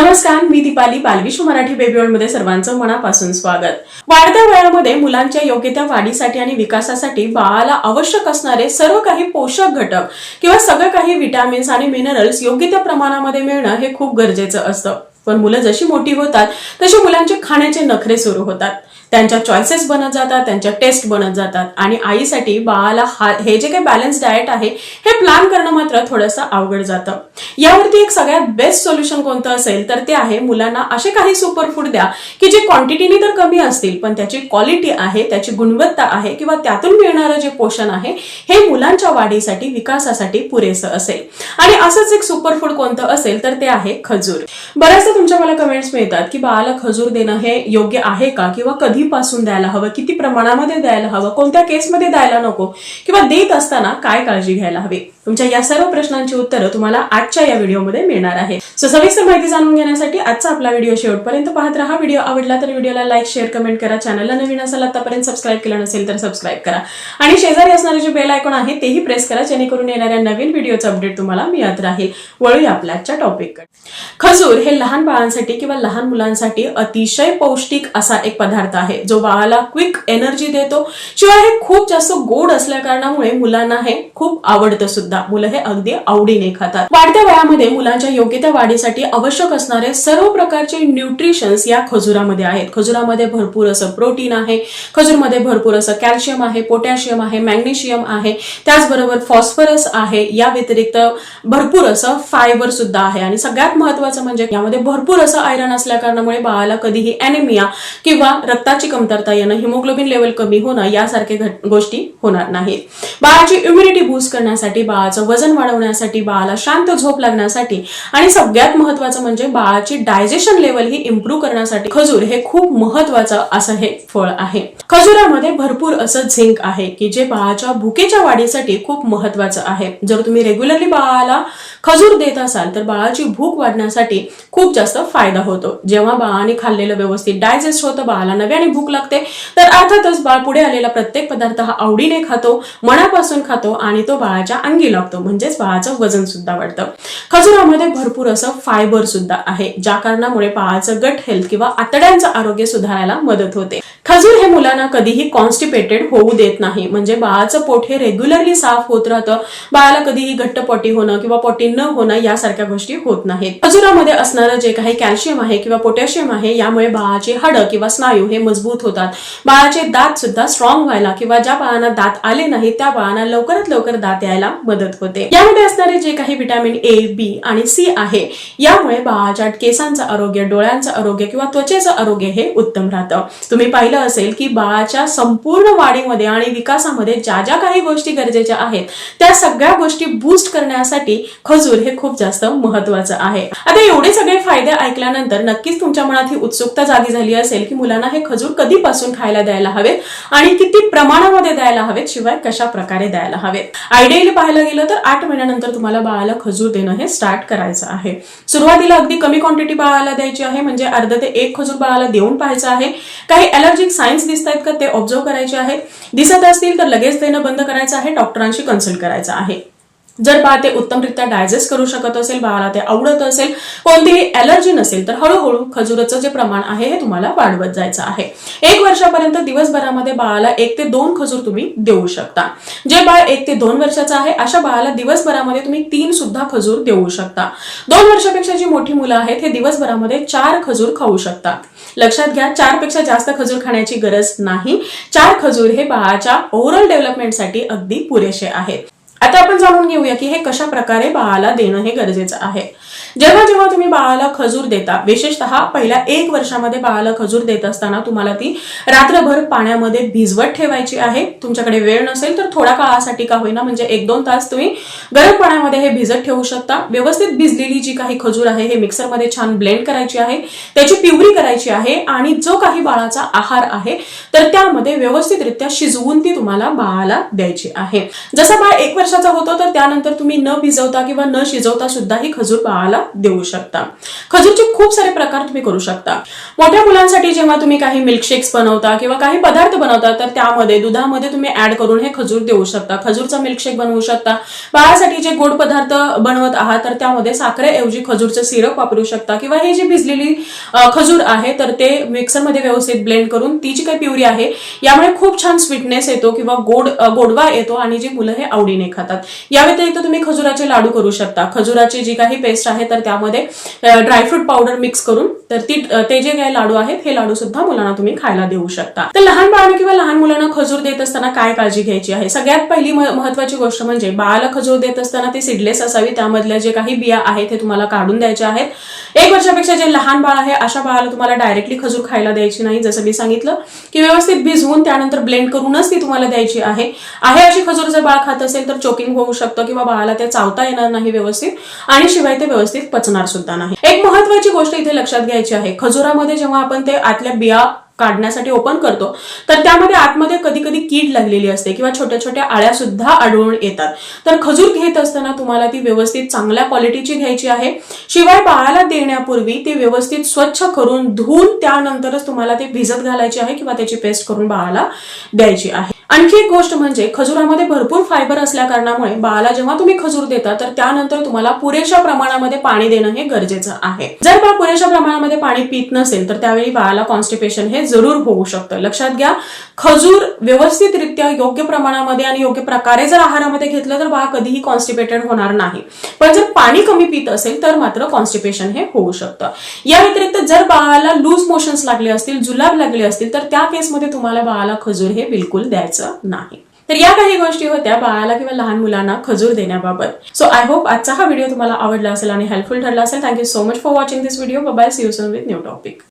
नमस्कार मी दीपाली बालविश्व मराठी बेबी मध्ये सर्वांचं मनापासून स्वागत. वाढत्या वयामध्ये मुलांच्या योग्य त्या वाढीसाठी आणि विकासासाठी बाळाला आवश्यक असणारे सर्व काही पोषक घटक किंवा सगळं काही विटॅमिन्स आणि मिनरल्स योग्य त्या प्रमाणामध्ये मिळणं हे खूप गरजेचं असतं. पण मुलं जशी मोठी होतात तशी मुलांचे खाण्याचे नखरे सुरू होतात. त्यांच्या चॉईसेस बनत जातात त्यांच्या टेस्ट बनत जातात. आणि आईसाठी बाळाला हा हे जे काही बॅलन्स डाएट आहे हे प्लॅन करणं मात्र थोडंसं अवघड जातं. यावरती एक सगळ्यात बेस्ट सोल्युशन कोणतं असेल तर ते आहे मुलांना असे काही सुपरफूड द्या की जे क्वांटिटीने तर कमी असतील पण त्याची क्वालिटी आहे त्याची गुणवत्ता आहे किंवा त्यातून मिळणारं जे पोषण आहे हे मुलांच्या वाढीसाठी विकासासाठी पुरेसं असेल. आणि असंच एक सुपरफूड कोणतं असेल तर ते आहे खजूर. बऱ्याचदा तुमच्या मला कमेंट्स मिळतात की बाळाला खजूर देणं हे योग्य आहे का किंवा कधी कधीपासून द्यायला हवं किती प्रमाणामध्ये द्यायला हवं कोणत्या केसमध्ये द्यायला नको किंवा देत असताना काय काळजी घ्यायला हवी? तुमच्या या सर्व प्रश्नांची उत्तरं तुम्हाला आजच्या या व्हिडिओमध्ये मिळणार आहे. सो सविस्तर माहिती जाणून घेण्यासाठी आजचा आपला व्हिडिओ शेवटपर्यंत पाहत राहा. व्हिडिओ आवडला तर व्हिडिओला लाईक शेअर कमेंट करा. चॅनलला नवीन असाल आतापर्यंत सबस्क्राईब केलं नसेल तर सबस्क्राईब करा. आणि शेजारी असणारे जे बेल आयकॉन आहे तेही प्रेस करा जेणेकरून येणाऱ्या नवीन व्हिडिओचं अपडेट तुम्हाला मिळत राहील. वळूया आपल्या आजच्या टॉपिक खजूर हे लहान बाळांसाठी किंवा लहान मुलांसाठी अतिशय पौष्टिक असा एक पदार्थ आहे. जो बाळाला क्विक एनर्जी देतो शिवाय हे खूप जास्त गोड असल्या कारणामुळे मुलांना हे खूप आवडतं सुद्धा. मुलं हे अगदी आवडीने खातात. वाढत्या वयामध्ये मुलांच्या योग्य त्या वाढीसाठी आवश्यक असणारे सर्व प्रकारचे न्यूट्रिशन्स या खजुरामध्ये आहेत. खजुरामध्ये भरपूर असं प्रोटीन आहे. खजूरमध्ये भरपूर असं कॅल्शियम आहे पोटॅशियम आहे मॅग्नेशियम आहे. त्याचबरोबर फॉस्फरस आहे. या व्यतिरिक्त भरपूर असं फायबर सुद्धा आहे. आणि सगळ्यात महत्वाचं म्हणजे यामध्ये भरपूर असं आयरन असल्या कारणामुळे बाळाला कधीही अॅनेमिया किंवा रक्ताची कमतरता येणं हिमोग्लोबिन लेवल कमी होणं यासारखे गोष्टी होणार नाहीत. बाळाची इम्युनिटी बूस्ट करण्यासाठी बाळाचं वजन वाढवण्यासाठी बाळाला शांत झोप लागण्यासाठी आणि सगळ्यात महत्वाचं म्हणजे बाळाची डायजेशन लेवल ही इम्प्रूव्ह करण्यासाठी खजूर हे खूप महत्वाचं असं हे फळ आहे. खजुरामध्ये भरपूर असं झिंक आहे की जे बाळाच्या भुकेच्या वाढीसाठी खूप महत्वाचं आहे. जर तुम्ही रेग्युलरली बाळाला खजूर देत असाल तर बाळाची भूक वाढण्यासाठी खूप जास्त फायदा होतो. जेव्हा बाळाने खाल्लेलं व्यवस्थित डायजेस्ट होतं बाळाला नव्याने भूक लागते. तर अर्थातच बाळ पुढे आलेला प्रत्येक पदार्थ हा आवडीने खातो मनापासून खातो आणि तो बाळाच्या अंगी लागतो. म्हणजेच बाळाचं वजन सुद्धा वाढतं. खजुरामध्ये भरपूर असं फायबर सुद्धा आहे ज्या कारणामुळे बाळाचं गट हेल्थ किंवा आतड्यांचं आरोग्य सुधारायला मदत होते. खजूर हे मुलांना कधीही कॉन्स्टिपेटेड होऊ देत नाही. म्हणजे बाळाचं पोट हे रेग्युलरली साफ होत राहतं. बाळाला कधीही घट्ट पोटी होणं किंवा पोटी न होणं यासारख्या गोष्टी होत नाहीत. खजुरामध्ये असणारं जे काही कॅल्शियम आहे किंवा पोटॅशियम आहे यामुळे बाळाची हाडं किंवा स्नायू हे मजबूत होतात. बाळाचे दात सुद्धा स्ट्रॉंग व्हायला किंवा ज्या बाळांना दात आले नाही त्या बाळांना लवकरात लवकर दात यायला मदत होते. यामध्ये असणारे जे काही विटॅमिन ए बी आणि सी आहे यामुळे बाळाच्या केसांचं आरोग्य डोळ्यांचं आरोग्य किंवा त्वचेचं आरोग्य हे उत्तम राहतं. तुम्ही पाहिलं असेल की बाळाच्या संपूर्ण वाढीमध्ये आणि विकासामध्ये ज्या ज्या काही गोष्टी गरजेच्या आहेत त्या सगळ्या गोष्टी बूस्ट करण्यासाठी खजूर हे खूप जास्त महत्वाचं आहे. आता एवढे सगळे फायदे ऐकल्यानंतर नक्कीच तुमच्या मनात ही उत्सुकता जागी झाली असेल की मुलांना हे खजूर कधीपासून खायला द्यायला हवेत आणि किती प्रमाणामध्ये द्यायला हवेत शिवाय कशा प्रकारे द्यायला हवेत. आयडियली पाहायला गेलं तर आठ महिन्यानंतर तुम्हाला बाळाला खजूर देणं हे स्टार्ट करायचं आहे. सुरुवातीला अगदी कमी क्वांटिटी बाळाला द्यायची आहे म्हणजे अर्ध ते एक खजूर बाळाला देऊन पाहायचं आहे. काही अलर्जिक सायन्स दिसत आहेत का ते ऑब्झर्व करायचे आहेत. दिसत असतील तर लगेच देणं बंद करायचं आहे डॉक्टरांशी कन्सल्ट करायचं आहे. जर बाळा ते उत्तमरित्या डायजेस्ट करू शकत असेल बाळाला ते आवडत असेल कोणतीही अलर्जी नसेल तर हळूहळू खजुराचं जे प्रमाण आहे हे तुम्हाला वाढवत जायचं आहे. एक वर्षापर्यंत दिवसभरामध्ये बाळाला एक ते दोन खजूर तुम्ही देऊ शकता. जे बाळ एक ते दोन वर्षाचं आहे अशा बाळाला दिवसभरामध्ये तुम्ही तीन सुद्धा खजूर देऊ शकता. दोन वर्षापेक्षा जी मोठी मुलं आहेत हे दिवसभरामध्ये चार खजूर खाऊ शकतात. लक्षात घ्या चारपेक्षा जास्त खजूर खाण्याची गरज नाही. चार खजूर हे बाळाच्या ओव्हरऑल डेव्हलपमेंटसाठी अगदी पुरेसे आहेत. आता आपण जाणून घेऊया की हे कशा प्रकारे बाळाला देणं हे गरजेचं आहे. जेव्हा जेव्हा तुम्ही बाळाला खजूर देता विशेषतः पहिल्या एक वर्षामध्ये बाळाला खजूर देत असताना तुम्हाला ती रात्रभर पाण्यामध्ये भिजवत ठेवायची आहे. तुमच्याकडे वेळ नसेल तर थोड्या काळासाठी का होईना म्हणजे एक दोन तास तुम्ही गरम पाण्यामध्ये हे भिजत ठेवू शकता. व्यवस्थित भिजलेली जी काही खजूर आहे हे मिक्सरमध्ये छान ब्लेंड करायची आहे. त्याची पिवरी करायची आहे आणि जो काही बाळाचा आहार आहे तर त्यामध्ये व्यवस्थितरित्या शिजवून ती तुम्हाला बाळाला द्यायची आहे. जसं बाळ एक वर्षाचा होतो तर त्यानंतर तुम्ही न भिजवता किंवा न शिजवता सुद्धा ही खजूर बाळाला बाळाला देऊ शकता. खजूरचे खूप सारे प्रकार तुम्ही करू शकता. मोठ्या मुलांसाठी जेव्हा तुम्ही काही मिल्कशेक्स बनवता किंवा काही पदार्थ बनवता तर त्यामध्ये दुधामध्ये तुम्ही ऍड करून हे खजूर देऊ शकता. खजूरचा मिल्कशेक बनवू शकता. बाळासाठी जे गोड पदार्थ बनवत आहात तर त्यामध्ये साखरेऐवजी खजूरचं सिरप वापरू शकता. किंवा हे जी भिजलेली खजूर आहे तर ते मिक्सरमध्ये व्यवस्थित ब्लेंड करून ती जी काही प्युरी आहे. यामुळे खूप छान स्वीटनेस येतो किंवा गोड गोडवा येतो आणि जी मुलं हे आवडीने खातात. या व्यतिरिक्त तुम्ही खजुराचे लाडू करू शकता. खजुराची जी काही पेस्ट आहे तर त्यामध्ये ड्रायफ्रूट पावडर मिक्स करून तर ती ते जे काही लाडू आहेत हे लाडू सुद्धा मुलांना तुम्ही खायला देऊ शकता. तर लहान बाळांना किंवा लहान मुलांना खजूर देत असताना काय काळजी घ्यायची आहे? सगळ्यात पहिली महत्वाची गोष्ट म्हणजे बाळाला खजूर देत असताना ती सीडलेस असावी. त्यामधल्या जे काही बिया आहेत ते तुम्हाला काढून द्यायच्या आहेत. एक वर्षापेक्षा जे लहान बाळ आहे अशा बाळाला तुम्हाला डायरेक्टली खजूर खायला द्यायची नाही जसं मी सांगितलं की व्यवस्थित भिजवून त्यानंतर ब्लेंड करूनच ती तुम्हाला द्यायची आहे. आहे अशी खजूर जर बाळ खात असेल तर चोकिंग होऊ शकतं किंवा बाळाला ते चावता येणार नाही व्यवस्थित आणि शिवाय ते व्यवस्थित पचणार सुद्धा नाही. एक महत्वाची गोष्ट इथे लक्षात घ्यायची आहे खजुरामध्ये जेव्हा आपण ते आतल्या बिया काढण्यासाठी ओपन करतो. तर त्यामध्ये आतमध्ये कधी कधी कीड लागलेली असते किंवा छोट्या छोट्या आळ्या सुद्धा आढळून येतात. तर खजूर घेत असताना तुम्हाला ती व्यवस्थित चांगल्या क्वालिटीची घ्यायची आहे. शिवाय बाळाला देण्यापूर्वी ती व्यवस्थित स्वच्छ करून धुवून त्यानंतरच तुम्हाला ते भिजत घालायची आहे किंवा त्याची पेस्ट करून बाळाला द्यायची आहे. आणखी एक गोष्ट म्हणजे खजुरामध्ये भरपूर फायबर असल्या कारणामुळे बाळाला जेव्हा तुम्ही खजूर देता तर त्यानंतर तुम्हाला पुरेशा प्रमाणामध्ये पाणी देणं हे गरजेचं आहे. जर बाळ पुरेशा प्रमाणामध्ये पाणी पित नसेल तर त्यावेळी बाळाला कॉन्स्टिपेशन हे जरूर होऊ शकतं. लक्षात घ्या खजूर व्यवस्थितरित्या योग्य प्रमाणामध्ये आणि योग्य प्रकारे जर आहारामध्ये घेतलं तर बाळ कधीही कॉन्स्टिपेटेड होणार नाही. पण जर पाणी कमी पित असेल तर मात्र कॉन्स्टिपेशन हे होऊ शकतं. या व्यतिरिक्त जर बाळाला लूज मोशन्स लागले असतील जुलाब लागले असतील तर त्या केसमध्ये तुम्हाला बाळाला खजूर हे बिलकुल द्यायचं नाही. तर या काही गोष्टी होत्या बाळाला किंवा लहान मुलांना खजूर देण्याबाबत. सो आय होप आजचा हा व्हिडिओ तुम्हाला आवडला असेल आणि हेल्पफुल ठरला असेल. Thank you so much for watching this video bye see you soon with new topic